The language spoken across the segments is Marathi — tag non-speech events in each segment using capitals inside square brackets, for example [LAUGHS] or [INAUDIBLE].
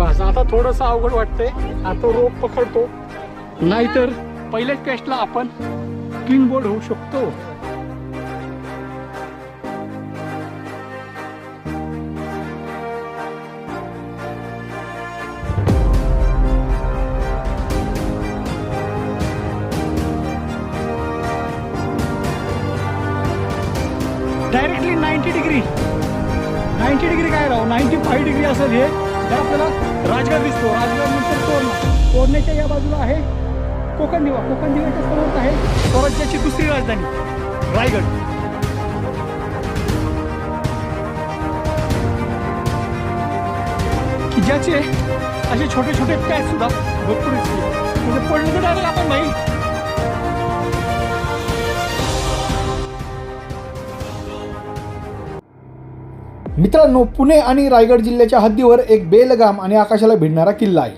बस आता थोडंसं अवघड वाटतंय. आता रोप पकडतो. नाहीतर पहिल्याच टेस्टला आपण किंग बोर्ड होऊ शकतो. Directly ninety degree ninety degree काय राहू नाईन्टी फाईव्ह डिग्री असेल हे. स्वराज्यानंतर तोरणा तोरण्याच्या या बाजूला आहे. कोकण दिवा कोकण दिव्याच्या समोर आहे. स्वराज्याची दुसरी राजधानी रायगड. की ज्याचे असे छोटे छोटे पॅच सुद्धा भरपूर दिसते म्हणजे पडलं तर आपण नाही? मित्रांनो पुणे आणि रायगड जिल्ह्याच्या हद्दीवर एक बेलगाम आणि आकाशाला भिडणारा किल्ला आहे.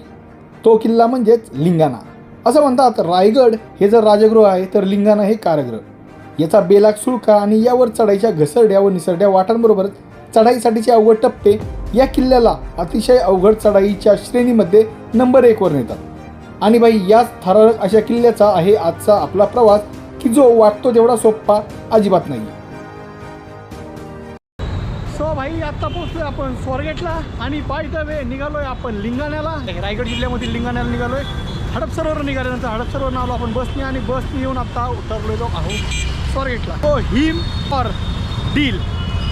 तो किल्ला म्हणजेच लिंगाणा. असं म्हणतात रायगड हे जर राजगृह आहे तर लिंगाणा हे कारागृह. याचा बेलाग सुळका आणि यावर चढाईच्या घसरड्या व निसरड्या वाटांबरोबर चढाईसाठीचे अवघड टप्पे या किल्ल्याला अतिशय अवघड चढाईच्या श्रेणीमध्ये नंबर एकवर नेतात. आणि बाई याच थरारक अशा किल्ल्याचा आहे आजचा आपला प्रवास की जो वाटतो तेवढा सोप्पा अजिबात नाही सो भाई आता पोहोचलोय आपण स्वारगेटला आणि बाय द वे निघालोय आपण लिंगाण्याला. रायगड जिल्ह्यामधील लिंगाण्याला निघालोय. हडपसरोवर निघाल्यानंतर हडपसरोवर आलो आपण बसने आणि बसने येऊन आता उतरलेलो आहोत स्वारगेटला. हो हिम और डील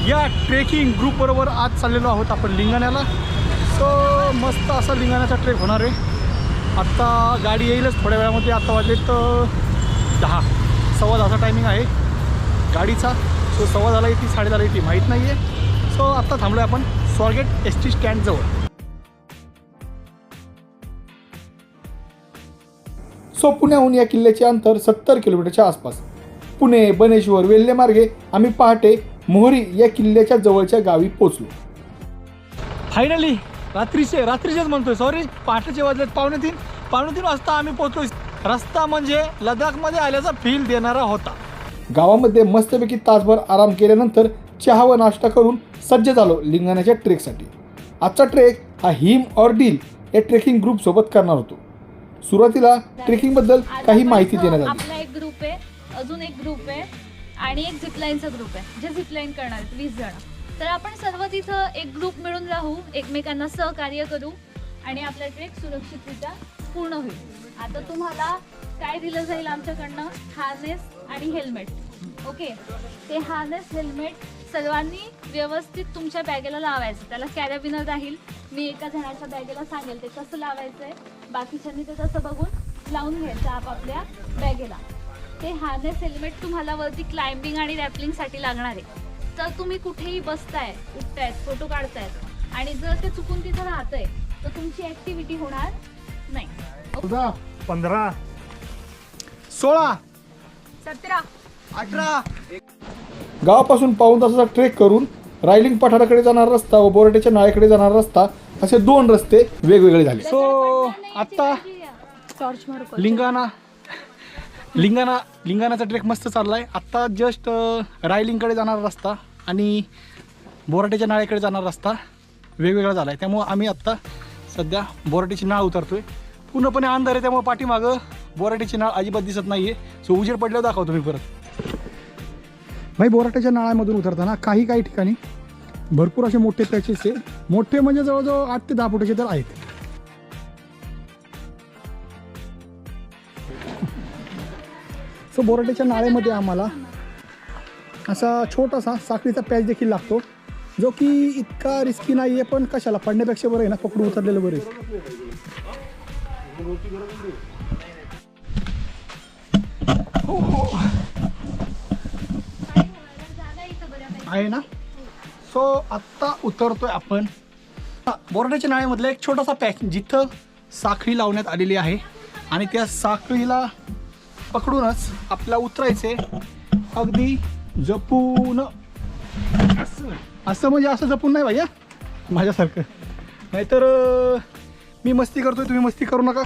या ट्रेकिंग ग्रुप बरोबर आज चाललेलो आहोत आपण लिंगाण्याला. सो मस्त असा लिंगाण्याचा ट्रेक होणार आहे. आत्ता गाडी येईलच थोड्या वेळामध्ये आता वाजलेत दहा. सव्वा दहाचा टायमिंग आहे. गाडीचा. सो सव्वा झाला येते साडे झाला येते माहीत नाही आहे सो आत्ता थांबलो आपण स्वारगेट एस टी स्टँडजवळ सो पुण्याहून या किल्ल्याचे अंतर सत्तर किलोमीटरच्या आसपास. पुणे बनेश्वर वेल्हे मार्गे आम्ही पहाटे मोहरी या किल्ल्याच्या जवळच्या गावी पोचलो फायनली रात्रीचे रात्रीचेच म्हणतोय सॉरी पहाटेचे वाजलेत पावणे तीन पावणे तीन वाजता आम्ही पोहोचलो. रस्ता म्हणजे लडाखमध्ये आल्याचा फील देणारा होता. गावामध्ये मस्तपैकी तासभर आराम केल्यानंतर चहा व नाश्ता करून सज्ज झालो लिंगाण्याच्या ट्रेकसाठी. आजचा ट्रेक हा हिम और डील या ट्रेकिंग ग्रुप सोबत करणार होतो. सुरुवातीला ट्रेकिंगबद्दल काही माहिती देण्यात आली. आपला एक ग्रुप आहे अजून एक ग्रुप आहे आणि एक झिपलाईनचा ग्रुप आहे. जे झिपलाईन करणार आहेत वीस जण. तर आपण सर्व तिथं एक ग्रुप मिळून राहू एकमेकांना सहकार्य करू आणि आपला ट्रेक सुरक्षितरित्या पूर्ण होईल. आता तुम्हाला काय दिलं जाईल आमच्याकडनं? हार्नेस आणि हेल्मेट ओके ते हार्नेस हेल्मेट सर्वांनी व्यवस्थित तुमच्या बॅगेला लावायचं. त्याला कॅरेबिनर राहील. मी एका जणाच्या बॅगेला सांगेल ते कसं लावायचं आहे बाकीच्यांनी ते तसं बघून लावून घ्यायचं आपापल्या बॅगेला. ते हार्नेस हेल्मेट तुम्हाला वरती क्लाइम्बिंग आणि रॅपलिंगसाठी लागणार आहे. तर तुम्ही कुठेही बसताय उठतायत फोटो काढतायत आणि जर ते चुकून तिथं राहतंय तर तुमची ऍक्टिव्हिटी होणार नाही. पंधरा सोळा सतरा. अठरा. गावापासून पाऊन तासाचा ट्रेक करून रायलिंग पठाराकडे जाणारा रस्ता व बोराट्याच्या नाळ्याकडे जाणारा रस्ता असे दोन रस्ते वेगवेगळे झाले. सो आत्ता लिंगाणा लिंगाणा लिंगाणाचा ट्रेक मस्त चाललाय. आत्ता जस्ट रायलिंगकडे जाणारा रस्ता आणि बोराटेच्या नाळ्याकडे जाणारा रस्ता वेगवेगळा झाला आहे त्यामुळं आम्ही आत्ता सध्या बोराटेची नाळ उतरतोय. पूर्णपणे अंधार आहे त्यामुळे पाठीमागं बोराटेची नाळ अजिबात दिसत नाही आहे सो उजेड पडल्यावर दाखवतो मी परत. भाई बोराट्याच्या नाळामधून उतरताना काही काही ठिकाणी भरपूर असे मोठे पॅचेस मोठे म्हणजे जवळजवळ आठ ते दहा फुटाचे तर आहेत. सो बोराट्याच्या नाळेमध्ये आम्हाला असा छोटासा साखळीचा पॅच देखील लागतो जो की इतका रिस्की नाही आहे पण कशाला? पडण्यापेक्षा बरं आहे ना पकडून उतरलेलं बरं आहे. हो, हो. आहे ना? सो आत्ता उतरतोय आपण. बोर्डाच्या नाळ्यामधला एक छोटासा पॅक जिथं साखळी लावण्यात आलेली आहे. आणि त्या साखळीला पकडूनच आपल्याला उतरायचे अगदी जपून. असं असं म्हणजे असं जपून नाही भैया. माझ्यासारखं. नाहीतर मी मस्ती करतोय तुम्ही मस्ती करू नका.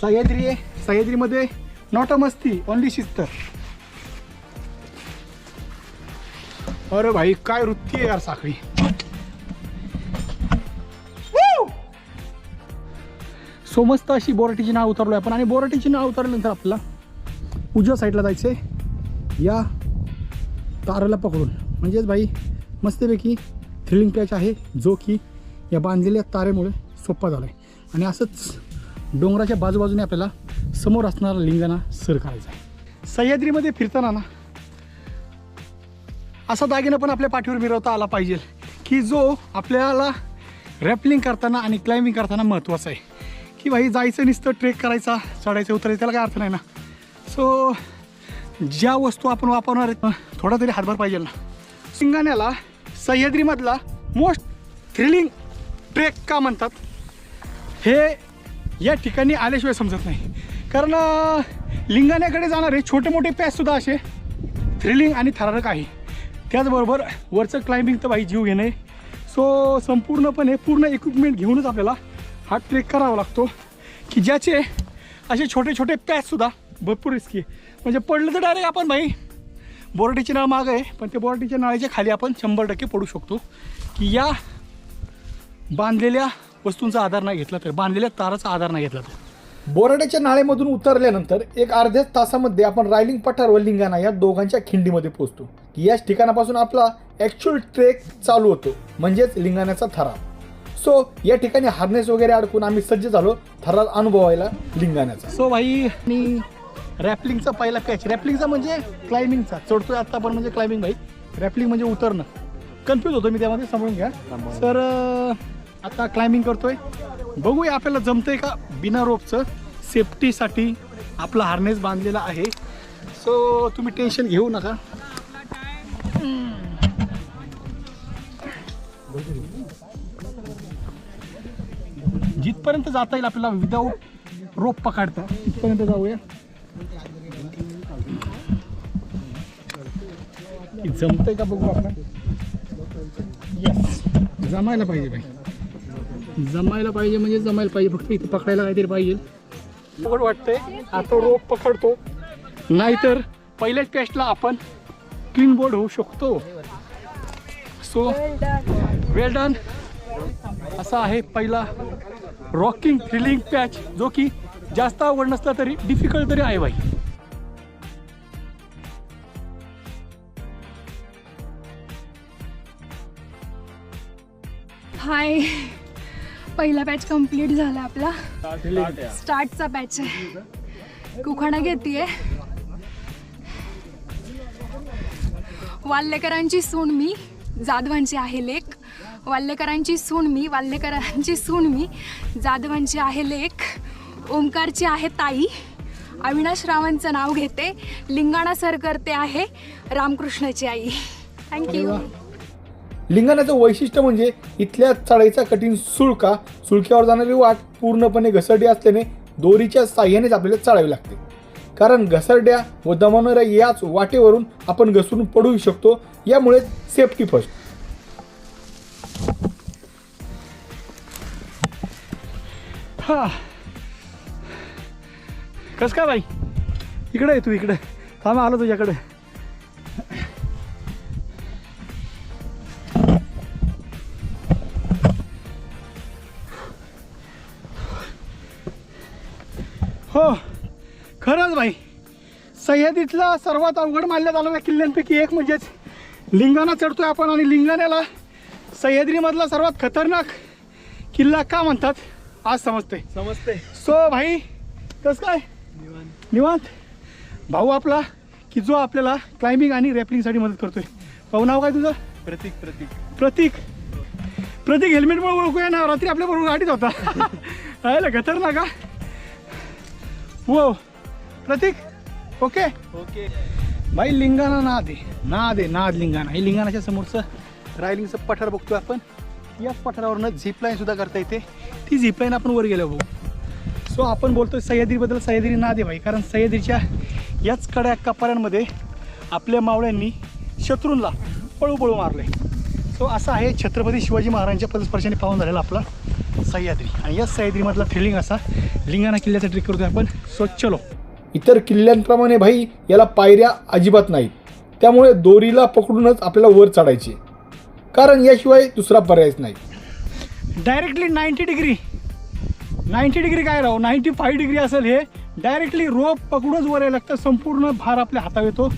सह्याद्री आहे. सह्याद्रीमध्ये नॉट अ मस्ती ओनली शिस्त. अरे भाई काय वृत्ती आहे यार साखळी? Woo! सो मस्त अशी बोराटीची नाव उतरलो आपण. आणि बोराटीची नाव उतरल्यानंतर आपल्याला उजव्या साईडला जायचं आहे या ताराला पकडून. म्हणजेच भाई मस्तपैकी थ्रिलिंग पॅच आहे जो की या बांधलेल्या तारेमुळे सोपा झाला आहे आणि असंच डोंगराच्या बाजूबाजूने आपल्याला समोर असणारा लिंगाणा सर करायचा आहे. सह्याद्रीमध्ये फिरताना ना असा दागिना पण आपल्या पाठीवर मिरवता आला पाहिजे की जो आपल्याला रॅपलिंग करताना आणि क्लाइम्बिंग करताना महत्त्वाचा आहे. की भाई जायचं नुसतं ट्रेक करायचा चढायचं उतरायचं त्याला काय अर्थ नाही ना. सो ज्या वस्तू आपण वापरणार आहेत थोडा तरी हातभार पाहिजे ना. सिंगाण्याला सह्याद्रीमधला मोस्ट थ्रिलिंग ट्रेक का म्हणतात? हे या ठिकाणी आल्याशिवाय समजत नाही. कारण लिंगाण्याकडे जाणारे छोटे मोठे पॅचसुद्धा असे थ्रिलिंग आणि थरारक आहे. त्याचबरोबर वरचं क्लाइम्बिंग तर भाई जीव घेणे. सो संपूर्णपणे पूर्ण इक्विपमेंट घेऊनच आपल्याला हा ट्रेक करावा लागतो. की ज्याचे असे छोटे छोटे पॅचसुद्धा भरपूर रिस्की आहे. म्हणजे पडलं तर डायरेक्ट आपण भाई बोराटीचे नाळ मागं आहे पण ते बोराटीच्या नाळीच्या खाली आपण शंभर टक्के पडू शकतो. की या बांधलेल्या वस्तूंचा आधार नाही घेतला तर बांधलेल्या ताराचा आधार नाही घेतला तर. बोराड्याच्या नाळेमधून उतरल्यानंतर एक अर्ध्या तासामध्ये आपण रायलिंग पठार व लिंगाणा या दोघांच्या खिंडीमध्ये पोहोचतो. की याच ठिकाणापासून आपला ॲक्च्युअल ट्रेक चालू होतो म्हणजेच लिंगाण्याचा थरा सो या ठिकाणी हार्नेस वगैरे अडकून आम्ही सज्ज झालो थरार अनुभवायला लिंगाण्याचा. सो भाई आणि रॅपलिंगचा पहिला पॅच रॅपलिंगचा म्हणजे क्लाइम्बिंगचा चढतोय आता आपण म्हणजे क्लाइम्बिंग भाई. रॅपलिंग म्हणजे उतरणं. कन्फ्यूज होतो मी त्यामध्ये समजून घ्या. तर अं, आता क्लाइम्बिंग करतोय. बघूया आपल्याला जमतंय का बिना रोपचं सेफ्टीसाठी आपला हार्नेस बांधलेला आहे. सो तुम्ही टेन्शन घेऊ नका. जिथपर्यंत जाता येईल आपल्याला विदाऊट रोप पकडता तिथपर्यंत जाऊया. जमतंय का बघू आपण? जमायला पाहिजे भाई जमायला पाहिजे म्हणजे जमायला पाहिजे. फक्त इथं पकडायला काहीतरी पाहिजे. पकड वाटतंय. आता रोप पकडतो. नाहीतर पहिल्याच टेस्टला आपण क्लीन बोर्ड होऊ शकतो. सो वेल डन असा आहे पहिला रॉकिंग थ्रिलिंग पॅच जो की जास्त आवड नसला तरी डिफिकल्ट तरी आहे भाई हाय पहिला बॅच कंप्लीट झाला आपला. स्टार्टचा बॅच आहे. कुखाणा घेतीये. वाल्लेकरांची सून मी जाधवांची आहे लेक वाल्लेकरांची सून मी वाल्लेकरांची सून मी जाधवांची आहे लेक ओंकारची आहे ताई. अविनाश रावांचं नाव घेते. लिंगाणा सर करते आहे रामकृष्णाची आई. थँक्यू लिंगाण्याचं वैशिष्ट्य म्हणजे इथल्या चढाईचा कठीण सुळका सुळक्यावर जाणारी वाट पूर्णपणे घसरडी असल्याने दोरीच्या साह्यानेच आपल्याला चढावी लागते. कारण घसरड्या व दमवणाऱ्या याच वाटेवरून आपण घसरून पडू शकतो यामुळे सेफ्टी फर्स्ट हा. कस काय बाई? इकडे तू इकडे. थांब आलो तुझ्याकडे. सह्याद्रीतला सर्वात अवघड मानल्या जाणाऱ्या किल्ल्यांपैकी एक म्हणजेच लिंगाणा चढतोय आपण आणि लिंगाण्याला सह्याद्रीमधला सर्वात खतरनाक किल्ला का म्हणतात आज समजते समजते सो भाई कस काय? निवांत. भाऊ आपला की जो आपल्याला क्लाइम्बिंग आणि रॅपलिंगसाठी मदत करतोय. भाऊ नाव काय तुझं? प्रतीक प्रतीक. प्रतीक. प्रतीक हेल्मेटमुळे ओळखूया ना रात्री आपल्या बरोबर गाडीत होता. [LAUGHS] राहिलं खतरनाक का हो प्रतीक ओके? ओके. भाई लिंगाणा नाद आहे. नाद आहे नाद लिंगाणा. हे लिंगाणाच्या समोरचं रायलिंगचं पठार बघतोय आपण. याच पठारावरनं झिपलाईन सुद्धा करता येते. ती झिपलाईन आपण वर गेलो भाऊ. सो आपण बोलतोय सह्याद्रीबद्दल सह्याद्री नाद आहे भाई. कारण सह्याद्रीच्या याच कड्या कपाऱ्यांमध्ये आपल्या मावळ्यांनी शत्रूंना पळू पळू मारले. सो असं आहे छत्रपती शिवाजी महाराजांच्या पदस्पर्शाने पाहून झालेला आपला सह्याद्री. आणि याच सह्याद्रीमधला थ्रिलिंग असा लिंगाणा किल्ल्याचा ट्रिक करतोय आपण. सो चलो. इतर किल्ल्यांप्रमाणे भाई याला पायऱ्या अजिबात नाहीत. त्यामुळे दोरीला पकडूनच आपल्याला वर चढायचे. कारण याशिवाय दुसरा पर्यायच नाही. Directly ninety degree ninety degree काय राहू नाईन्टी फाईव्ह डिग्री असेल हे. डायरेक्टली रोप पकडूनच वर यायला लागतं. संपूर्ण भार आपल्या हातावर येतो.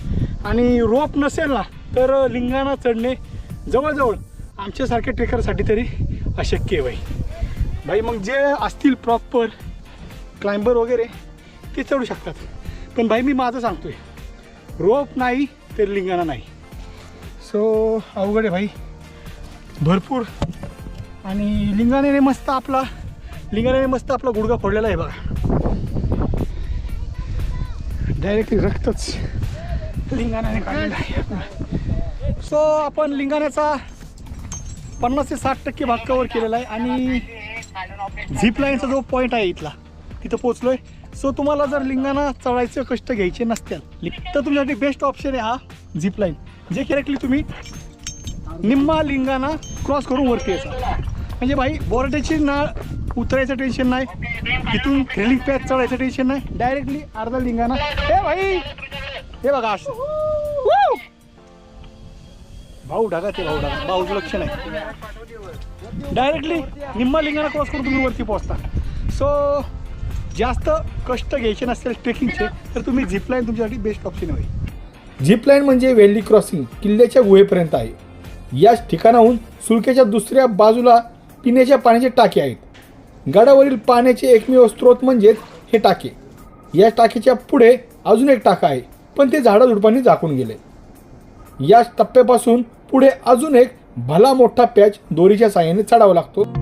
आणि रोप नसेल ना तर लिंगाणा चढणे जवळजवळ आमच्यासारख्या ट्रेकरसाठी तरी अशक्य आहे बाई भाई मग जे असतील प्रॉपर क्लाइंबर वगैरे ते चढू शकतात. पण भाई मी माझं सांगतोय. रोप नाही तर लिंगाणा नाही. सो अवघड आहे भाई. भरपूर. आणि लिंगाण्याने मस्त आपला लिंगाण्याने मस्त आपला गुडघा फोडलेला आहे बघा. डायरेक्टली रक्तच लिंगाण्याने काढलेला आहे. सो आपण लिंगाण्याचा पन्नास ते साठ टक्के भाग कवर केलेला आहे. आणि झिप लाईनचा जो पॉईंट आहे इथला तिथं पोचलोय सो तुम्हाला जर लिंगाना चढायचे कष्ट घ्यायचे नसतील तर तुमच्यासाठी बेस्ट ऑप्शन आहे हा झिप लाईन जे करेक्टली तुम्ही निम्मा लिंगाना क्रॉस करून वरती यायचा म्हणजे भाई बोर्डेची नाळ उतरायचं टेन्शन नाही इथून थ्रिलिंग पॅच चढायचं टेन्शन नाही डायरेक्टली अर्धा लिंगाना. हे भाई! हे बघा असं. भाऊ ढगा ते भाऊ ढगा. भाऊचं लक्ष नाही. डायरेक्टली निम्मा लिंगाना क्रॉस करून तुम्ही वरती पोहोचता. सो जास्त कष्ट घ्यायचे नसेल ट्रेकिंगचे तर तुम्ही झिपलाईन तुमच्यासाठी बेस्ट ऑप्शन होईल झिपलाईन म्हणजे वेल्ली क्रॉसिंग किल्ल्याच्या गुहेपर्यंत आहे. याच ठिकाणाहून सुळक्याच्या दुसऱ्या बाजूला पिण्याच्या पाण्याचे टाके आहेत. गडावरील पाण्याचे एकमेव स्रोत म्हणजेच हे टाके. या टाकीच्या पुढे अजून एक टाका आहे पण ते झाडाझुडपांनी झाकून गेले. याच टप्प्यापासून पुढे अजून एक भला मोठा पॅच दोरीच्या साहाय्याने चढावा लागतो.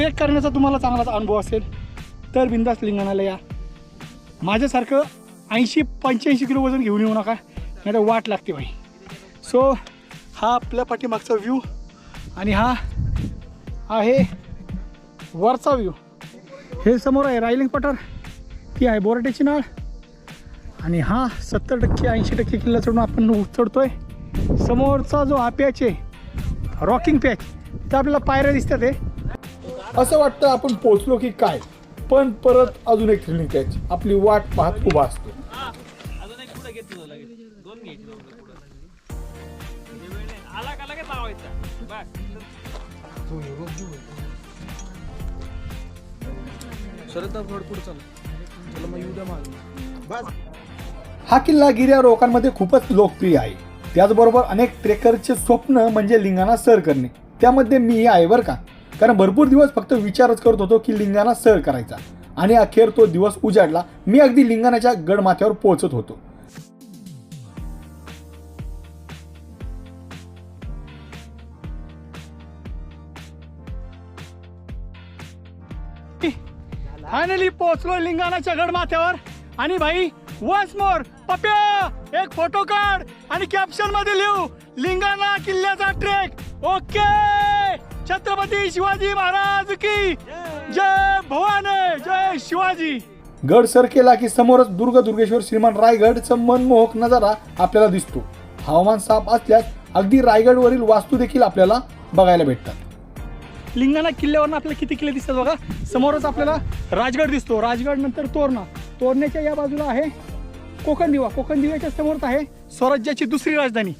ट्रेक करण्याचा तुम्हाला चांगलाच अनुभव असेल तर बिंदास लिंगाणाला या. माझ्यासारखं ऐंशी पंच्याऐंशी किलो वजन घेऊन येऊ नका नाही तर वाट लागते भाई सो हा आपल्या पाठीमागचा व्ह्यू आणि हा आहे वरचा व्ह्यू हे समोर आहे रायलिंग पठार ती आहे बोराट्याची नाळ. आणि हा सत्तर टक्के ऐंशी टक्के किल्ला चढून आपण चढतोय समोरचा जो हा पॅच आहे रॉकिंग पॅच तिथं आपल्याला पायऱ्या दिसतात आहे असं वाटतं आपण पोचलो की काय? पण परत अजून एक थ्रिलिंग पॅच आपली वाट पाहत उभा असतो. हा किल्ला गिर्यारोहकांमध्ये खूपच लोकप्रिय आहे. त्याचबरोबर अनेक ट्रेकरचे स्वप्न म्हणजे लिंगाणा सर करणे. त्यामध्ये मी आहे बरं का? कारण भरपूर दिवस फक्त विचारच करत होतो की लिंगाणा सर करायचा. आणि अखेर तो दिवस उजाडला. मी अगदी लिंगाणाच्या गडमाथ्यावर पोहोचत होतो. फायनली पोहोचलो लिंगाणाच्या गडमाथ्यावर. आणि भाई वन्स मोर पप्या एक फोटो काढ आणि कॅप्शनमध्ये लिहू लिंगाणा किल्ल्याचा ट्रेक ओके छत्रपती शिवाजी महाराज की जय भवानी जय शिवाजी. गड सर केला की समोरच दुर्ग दुर्गेश्वर श्रीमान रायगडचा मनमोहक नजारा आपल्याला दिसतो. हवामान साफ असल्यास अगदी रायगडवरील वास्तू देखील आपल्याला बघायला भेटतात. लिंगाणा किल्ल्यावरनं आपल्याला किती किल्ले दिसतात बघा. समोरच आपल्याला राजगड दिसतो. राजगड नंतर तोरणा. तोरण्याच्या या बाजूला आहे कोकण दिवा. कोकण दिव्याच्या समोरच आहे स्वराज्याची दुसरी राजधानी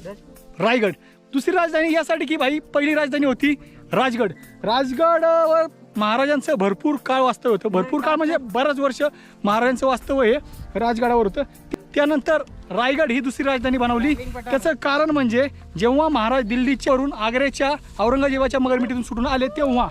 रायगड. दुसरी राजधानी यासाठी की भाई पहिली राजधानी होती राजगड. राजगडवर महाराजांचं भरपूर काळ वास्तव्य होतं. भरपूर काळ म्हणजे बऱ्याच वर्ष महाराजांचं वास्तव्य हे राजगडावर होतं. त्यानंतर रायगड ही दुसरी राजधानी बनवली. त्याचं कारण म्हणजे जेव्हा महाराज दिल्लीच्यावरून आग्र्याच्या औरंगजेबाच्या मगरमिटीतून सुटून आले तेव्हा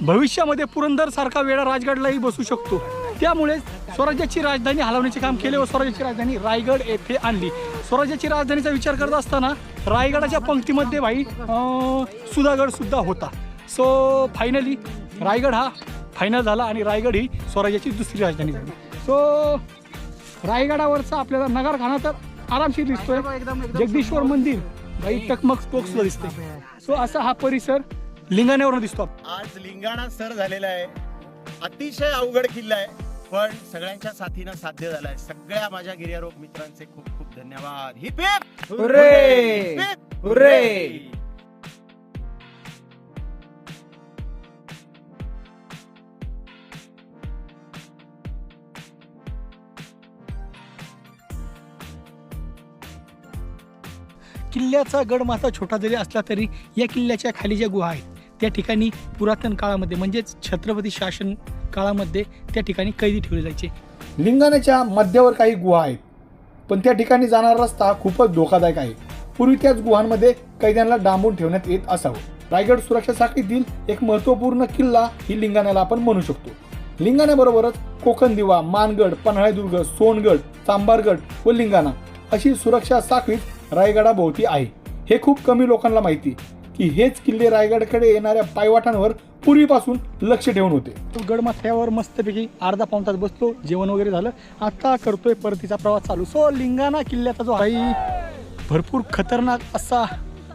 भविष्यामध्ये पुरंदर सारखा वेळा राजगडलाही बसू शकतो. त्यामुळे स्वराज्याची राजधानी हलवण्याचे काम केले व स्वराज्याची राजधानी रायगड येथे आणली. स्वराज्याची राजधानीचा विचार करत असताना रायगडाच्या पंक्तीमध्ये भाई सुद्धा होता. सो फायनली रायगड हा फायनल झाला आणि रायगड ही स्वराज्याची दुसरी राजधानी झाली. सो रायगडावरचा आपल्याला नगारखाना तर आरामशीर दिसतोय. जगदीश्वर मंदिर भाई टकमक स्पोक सुद्धा दिसतोय सो असा हा परिसर लिंगाण्यावरून दिसतो आज लिंगाणा सर झालेला आहे. अतिशय अवघड किल्ला आहे पण सगळ्यांच्या साथीनं साध्य झालाय सगळ्या माझ्या गिर्यारोग मित्रांचे खूप धन्यवाद. Hip hip hooray! हुर्रे! किल्ल्याचा गड माथा छोटा जरी असला तरी या किल्ल्याच्या खाली ज्या गुहा आहेत त्या ठिकाणी पुरातन काळामध्ये म्हणजेच छत्रपती शासन काळामध्ये त्या ठिकाणी कैदी ठेवले जायचे. लिंगाण्याच्या मध्यावर काही गुहा आहेत. पण त्या ठिकाणी जाणारा रस्ता खूपच धोकादायक आहे. पूर्वी त्याच गुहांमध्ये कैद्यांना डांबून ठेवण्यात येत असावं. रायगड सुरक्षा साखळीतील एक महत्त्वपूर्ण किल्ला ही लिंगाण्याला आपण म्हणू शकतो. लिंगाण्याबरोबरच कोकण दिवा मानगड पन्हाळेदुर्ग सोनगड चांबारगड व लिंगाणा अशी सुरक्षा साखळीच रायगडाभोवती आहे. हे खूप कमी लोकांना माहिती. की हेच किल्ले रायगडकडे येणाऱ्या पायवाटांवर पूर्वीपासून लक्ष ठेवून होते. तो गडमाथ्यावर मस्तपैकी अर्धा पाऊण तास बसलो जेवण वगैरे झालं. आता करतोय परतीचा प्रवास चालू. सो लिंगाणा किल्ल्याचा जो आहे भरपूर खतरनाक असा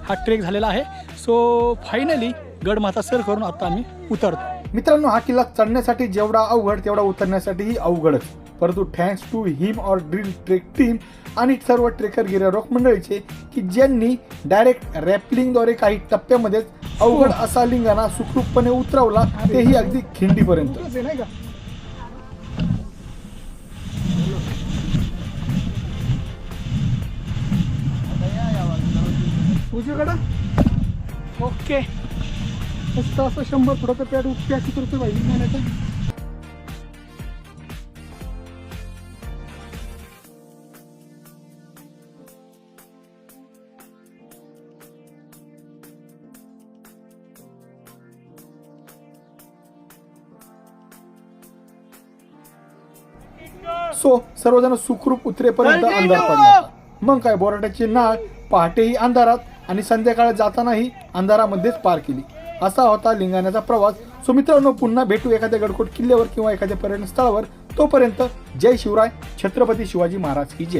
हा ट्रेक झालेला आहे. सो फायनली गडमाथा सर करून आता आम्ही उतरतो. मित्रांनो हा किल्ला चढण्यासाठी जेवढा अवघड तेवढा उतरण्यासाठीही अवघडच. परंतु थँक्स टू हिम और ड्रिल ट्रेक टीम आणि सर्व ट्रेकर गिर्यारोहक मंडळीचे की ज्यांनी डायरेक्ट रॅपलिंगद्वारे काही टप्प्यामध्येच अवघड असा लिंगाणा सुखरूपपणे उतरवला तेही अगदी खिंडीपर्यंत. नाही का उजवीकडं? ओके. मस्त असं शंभर फुटाचं पॅट पॅच उतरतो भाई? लिंगाण्याचं? सो सर्वजण सुखरूप उतरेपर्यंत अंधार पडला. होता. मग काय बोराट्याची नाळ पहाटेही अंधारात आणि संध्याकाळी जातानाही अंधारामध्येच पार केली. असा होता लिंगाण्याचा प्रवास. सो मित्रांनो पुन्हा भेटू एखाद्या गडकोट किल्ल्यावर किंवा एखाद्या पर्यटन स्थळावर तोपर्यंत जय शिवराय छत्रपती शिवाजी महाराज की जय.